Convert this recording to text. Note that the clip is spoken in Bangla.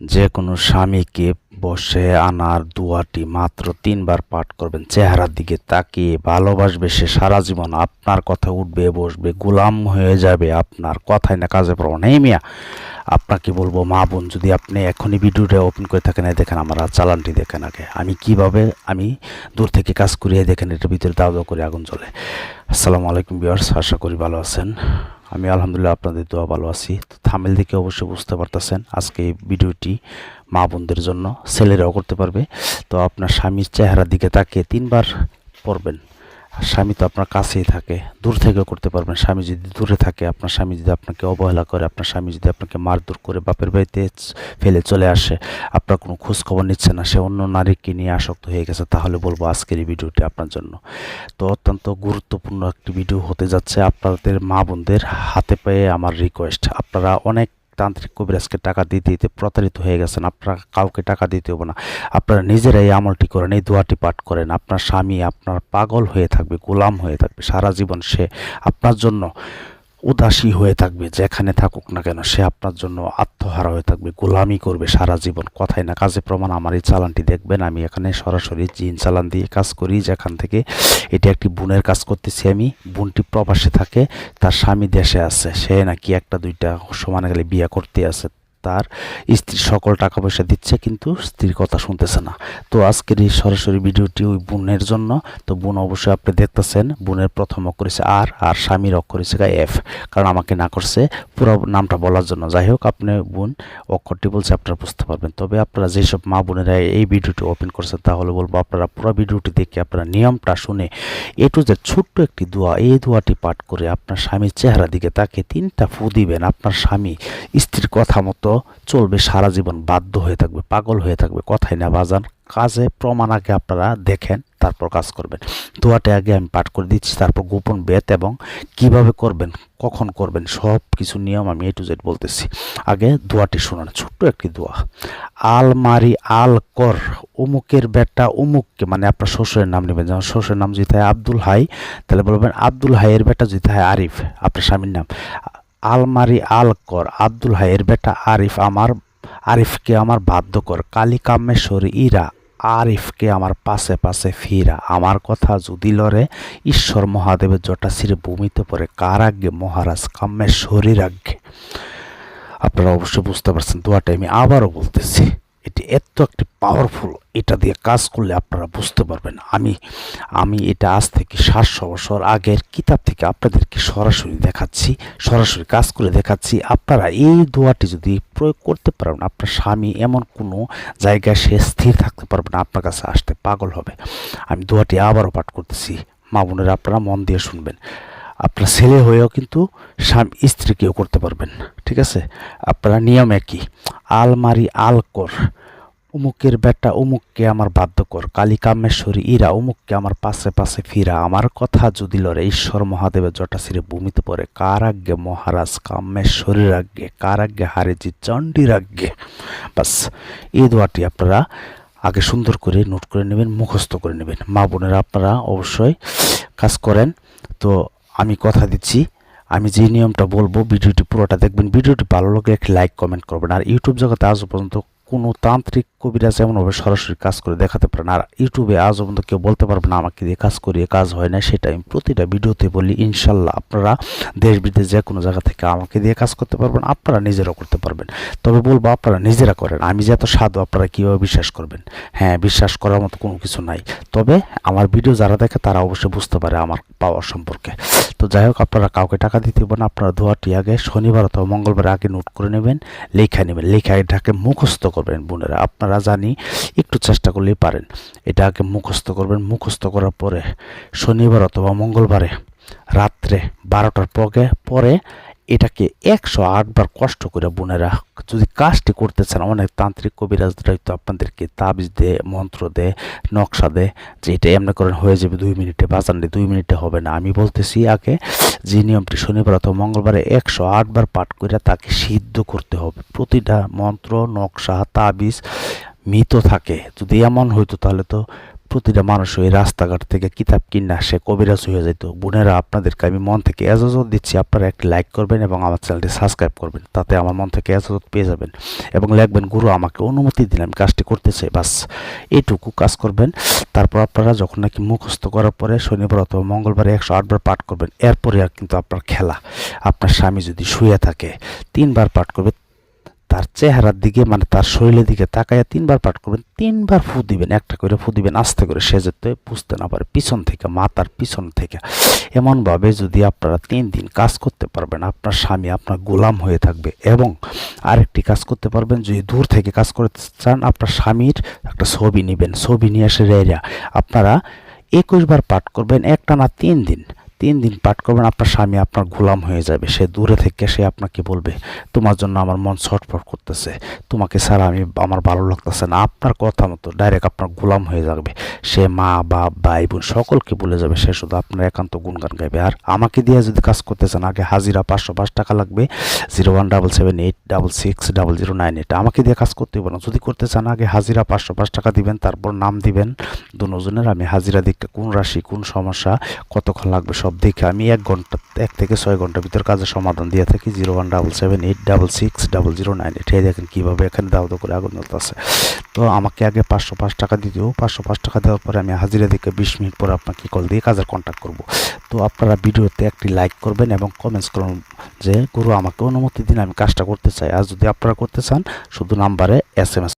যে কোনো স্বামীকে বসে আনার দুয়াটি মাত্র তিনবার পাঠ করবেন, চেহারার দিকে তাকিয়ে ভালোবাসবে সে সারা জীবন। আপনার কথা উঠবে, বসবে, গোলাম হয়ে যাবে আপনার কথায় না কাজে প্রমাণ এই মিয়া আপনাকে বলব, মা বোন, যদি আপনি এখনই ভিডিওটা ওপেন করে থাকেন দেখেন আমার চালানটি দেখেন আগে। আমি কীভাবে, আমি দূর থেকে কাজ করিয়ে দেখেন, এটার ভিতরে দাও দাও করে আগুন জ্বলে। আসসালামু আলাইকুম বিয়ার্স আশা করি ভালো আছেন। আমি আলহামদুলিল্লাহ আপনাদের দোয়া ভালো আছি। তো থামেল দেখে অবশ্যই বুঝতে পারতেছেন, আজকে এই ভিডিওটি মা বোনদের জন্য, ছেলেরাও করতে পারবে। তো আপনার স্বামীর চেহারার দিকে তাকিয়ে তিনবার পড়বেন। স্বামী তো আপনার কাছেই থাকে। দূর থেকেও করতে পারবেন। স্বামী যদি দূরে থাকে, আপনার স্বামী যদি আপনাকে অবহেলা করে, আপনার স্বামী যদি আপনাকে মারধর করে, বাপের বাড়িতে ফেলে চলে আসে, আপনার কোনো খোঁজখবর নিচ্ছে না, সে অন্য নারীকে নিয়ে আসক্ত হয়ে গেছে, তাহলে বলব আজকের এই ভিডিওটি আপনার জন্য। তো অত্যন্ত গুরুত্বপূর্ণ একটি ভিডিও হতে যাচ্ছে আপনাদের মা বোনদের হাতে পেয়ে আমার রিকোয়েস্ট আপনারা অনেক তান্ত্রিক কবিরাজকে টাকা দিতে দিতে প্রতারিত হয়ে গেছেন। আপনারা কাউকে টাকা দিতে হবে না। আপনারা নিজেরাই এই আমলটি করেন, এই দোয়াটি পাঠ করেন। আপনার স্বামী আপনার পাগল হয়ে থাকবে, গোলাম হয়ে থাকবে। সারা জীবন সে আপনার জন্য উদাসী হয়ে থাকবে, যেখানে থাকুক না কেন সে আপনার জন্য আত্মহারা হয়ে থাকবে, গোলামি করবে সারা জীবন। কথাই না, কাজে প্রমাণ, আমার এই চালানটি দেখবেন, আমি এখানে সরাসরি জিন চালান দিয়ে কাজ করি, যেখান থেকে এটি একটি বোনের কাজ করতেছি আমি। বোনটি প্রবাসে থাকে, তার স্বামী দেশে আছে, সে নাকি একটা দুইটা সমানে গেলে বিয়ে করতে আছে। তার স্ত্রী সকল টাকা পয়সা দিচ্ছে, কিন্তু স্ত্রীর কথা শুনতেছে না। তো আজকের এই সরাসরি ভিডিওটি ওই বোনের জন্য। তো বোন অবশ্যই আপনি দেখতেছেন, বোনের প্রথম অক্ষর হচ্ছে আর আর স্বামীর অক্ষর হচ্ছে এফ। কারণ আমাকে না করছে পুরো নামটা বলার জন্য। যাই হোক, আপনি বোন অক্ষরটি বলছে, আপনারা বুঝতে পারবেন। তবে আপনারা যেসব মা বোনেরা এই ভিডিওটি ওপেন করছেন তাহলে বলব আপনারা পুরো ভিডিওটি দেখে আপনারা নিয়মটা শুনে এ টু যে ছোট্ট একটি দোয়া, এই দোয়াটি পাঠ করে আপনার স্বামীর চেহারা দিকে তাকে তিনটা ফু দিবেন। আপনার স্বামী স্ত্রীর কথা মতো চলবে, সারা জীবন বাধ্য হয়ে থাকবে, পাগল হয়ে থাকবে। কথাই না বাজান, কাজে প্রমাণ আগে আপনারা দেখেন, তারপর কাজ করবেন। দোয়াটা আগে আমি পাঠ করে দিচ্ছি, তারপর গোপন বেত এবং কীভাবে করবেন, কখন করবেন সব কিছু নিয়ম আমি এ টু জেড বলতেছি। আগে দোয়াটি শোনান, ছোট্ট একটি দোয়া। আলমারি আল কর, অমুকের বেটা অমুককে মানে আপনার শ্বশুরের নাম নেবেন, যেমন শ্বশুরের নাম যদি হয় আব্দুল হাই, তাহলে বলবেন আব্দুল হাইয়ের বেটা যদি হয় আরিফ, আপনার স্বামীর নাম। আলমারি আল কর, আব্দুল হাইয়ের বেটা আরিফ আমার, আরিফকে আমার বাধ্য কর। কালী কামেশ্বরী ইরা, আরিফকে আমার পাশে পাশে ফিরা। আমার কথা যদি লড়ে, ঈশ্বর মহাদেবের জটাশির ভূমিতে পড়ে। কার আজ্ঞে মহারাজ কামেশ্বরীর আজ্ঞে আপনারা অবশ্যই বুঝতে পারছেন, দোয়াটা আমি আবারও বলতেছি। এটি এত একটি পাওয়ারফুল এটা দিয়ে কাজ করলে আপনারা বুঝতে পারবেন। আমি আমি এটা আজ থেকে সাতশো বছর আগের কিতাব থেকে আপনাদেরকে সরাসরি দেখাচ্ছি, সরাসরি কাজ করে দেখাচ্ছি। আপনারা এই দোয়াটি যদি প্রয়োগ করতে পারেন, আপনার স্বামী এমন কোনো জায়গায় সে স্থির থাকতে পারবে না, আপনার কাছে আসতে পাগল হবে। আমি দোয়াটি আবারও পাঠ করতেছি। মা বোনেরা, আপনারা মন দিয়ে শুনবেন। আপনার ছেলে হয়েও কিন্তু স্বামী, স্ত্রীকেও করতে পারবেন, ঠিক আছে? আপনারা নিয়ম একই। আলমারি আল কর। উমুকের বেটা উমুককে আমার বাধ্য কর। কালী কামেশ্বরী ইরা উমুককে আমার পাশে পাশে ফিরা। আমার কথা যদি লড়ে, ঈশ্বর মহাদেবের জটাশিরে ভূমিতে পড়ে। কার আজ্ঞে মহারাজ, কামেশ্বরীর আজ্ঞে কার আজ্ঞে হারেজি, চণ্ডীর আজ্ঞে। বাস, এই দোয়াটি আপনারা আগে সুন্দর করে নোট করে নেবেন, মুখস্থ করে নেবেন। মা বোনেরা, আপনারা অবশ্যই কাজ করেন। তো আমি কথা দিচ্ছি। আমি যে নিয়মটা বলব, ভিডিওটি পুরোটা দেখবেন। ভিডিওটি ভালো লাগলে একটি লাইক কমেন্ট করবেন। আর ইউটিউব জগতে আজও পর্যন্ত কোনো তান্ত্রিক কবিরাজ এমনভাবে সরাসরি কাজ করে দেখাতে পারে না। আর ইউটিউবে আজও পর্যন্ত কেউ বলতে পারবে না, আমাকে দিয়ে কাজ করিয়ে কাজ হয় না সেটা আমি প্রতিটা ভিডিওতে বলি। ইনশাল্লাহ আপনারা দেশ, বিদেশ, যে কোনো জায়গা থেকে আমাকে দিয়ে কাজ করতে পারবেন, আপনারা নিজেরাও করতে পারবেন। তবে বলব, আপনারা নিজেরা করেন। আমি যে এত সাধু, আপনারা কীভাবে বিশ্বাস করবেন? হ্যাঁ বিশ্বাস করার মতো কোনো কিছু নাই। তবে আমার ভিডিও যারা দেখে তারা অবশ্যই বুঝতে পারে আমার পাওয়ার সম্পর্কে। তো যাই হোক, আপনারা কাউকে টাকা দিতে হবে না, আপনারা ধোয়াটি আগে শনিবার অথবা মঙ্গলবার আগে নোট করে নেবেন, লেখা নেবেন, লেখা এটাকে মুখস্থ করবেন বোনেরা। আপনারা জানি, একটু চেষ্টা করলেই পারেন। এটা আগে মুখস্থ করবেন, মুখস্থ করার পরে শনিবার অথবা মঙ্গলবারে, রাত্রে বারোটার পরে পরে এটাকে একশো আটবার কষ্ট করে বোনেরা যদি কাজটি করতে চান, অনেক তান্ত্রিক কবিরাজরাই তো আপনাদেরকে তাবিজ দে মন্ত্র দে নকশা দে যে এটা এমনি করেন হয়ে যাবে দুই মিনিটে, বাজান দুই মিনিটে হবে না। আমি বলতেছি আগে যে নিয়মটি শনিবার অথবা মঙ্গলবারে একশো আটবার পাঠ করে তাকে সিদ্ধ করতে হবে। প্রতিটা মন্ত্র, নকশা, তাবিজ মৃত থাকে। যদি এমন হইতো তাহলে তো প্রতিটা মানুষ ওই রাস্তাঘাট থেকে কিতাব কিনা সে কবিরাজ হয়ে যেত বোনেরা, আপনাদেরকে আমি মন থেকে এজাজত দিচ্ছি, আপনারা একটি লাইক করবেন এবং আমার চ্যানেলটি সাবস্ক্রাইব করবেন, তাতে আমার মন থেকে এজাজত পেয়ে যাবেন। এবং লিখবেন, গুরু, আমাকে অনুমতি দিন, আমি কাজটি করতে চাই। বাস, এইটুকু কাজ করবেন। তারপর আপনারা যখন নাকি মুখস্থ করার পরে শনিবার অথবা মঙ্গলবারে একশো আটবার পাঠ করবেন, এরপরে আর কিন্তু আপনার খেলা। আপনার স্বামী যদি শুয়ে থাকে, তিনবার পাঠ করবে তার চেহারার দিকে মানে তার শরীরের দিকে তাকাইয়া তিনবার পাঠ করবেন, তিনবার ফু দিবেন, একটা করে ফু দিবেন, আস্তে করে সে যাতে বুঝতে না পারে পিছন থেকে মাথার পিছন থেকে। এমনভাবে যদি আপনারা তিন দিন কাজ করতে পারবেন, আপনার স্বামী আপনার গোলাম হয়ে থাকবে এবং আরেকটি কাজ করতে পারবেন, যদি দূর থেকে কাজ করতে চান, আপনার স্বামীর একটা ছবি নেবেন, ছবি নিয়ে এসে রেরা আপনারা একুশ বার পাঠ করবেন একটা না তিন দিন। তিন দিন পাঠ করবেন, আপনার স্বামী আপনার গোলাম হয়ে যাবে। সে দূরে থেকে সে আপনাকে বলবে, তোমার জন্য আমার মন ছটফট করতেছে। তোমাকে ছাড়া আমি, আমার ভালো লাগতেছে না। আপনার কথা মতো ডাইরেক্ট আপনার গোলাম হয়ে যাবে। সে মা, বাপ, ভাই, বোন সকলকে বলে যাবে, সে শুধু আপনার একান্ত গুণগান গাইবে। আর আমাকে দিয়ে যদি কাজ করতে চান আগে হাজিরা পাঁচশো পাঁচ টাকা লাগবে। Zero one double seven eight double six double zero nine eight. আমাকে দিয়ে কাজ করতে হবে না। যদি করতে চান, আগে হাজিরা পাঁচশো পাঁচ টাকা দিবেন, তারপর নাম দিবেন। দুজনের আমি হাজিরা দিকে, কোন রাশি, কোন সমস্যা, কতক্ষণ লাগবে, সব দেখে আমি এক ঘণ্টা, এক থেকে ছয় ঘণ্টার ভিতর কাজের সমাধান দিয়ে থাকি। Zero one double seven eight double six double zero nine এই দেখেন কীভাবে এখানে দাও দাও করে আগুন জ্বলতেছে। তো আমাকে আগে পাঁচশো পাঁচ টাকা দিতেও পাঁচশো পাঁচ টাকা দেওয়ার পরে আমি হাজিরা দিকে বিশ মিনিট পরে আপনাকে কল দিয়ে কাজের কন্ট্যাক্ট করব। তো আপনারা ভিডিওতে একটি লাইক করবেন এবং কমেন্টস করুন যে, গুরু, আমাকে অনুমতি দিন, আমি কাজটা করতে চাই। আর যদি আপনারা করতে চান, শুধু নাম্বারে এস এম এস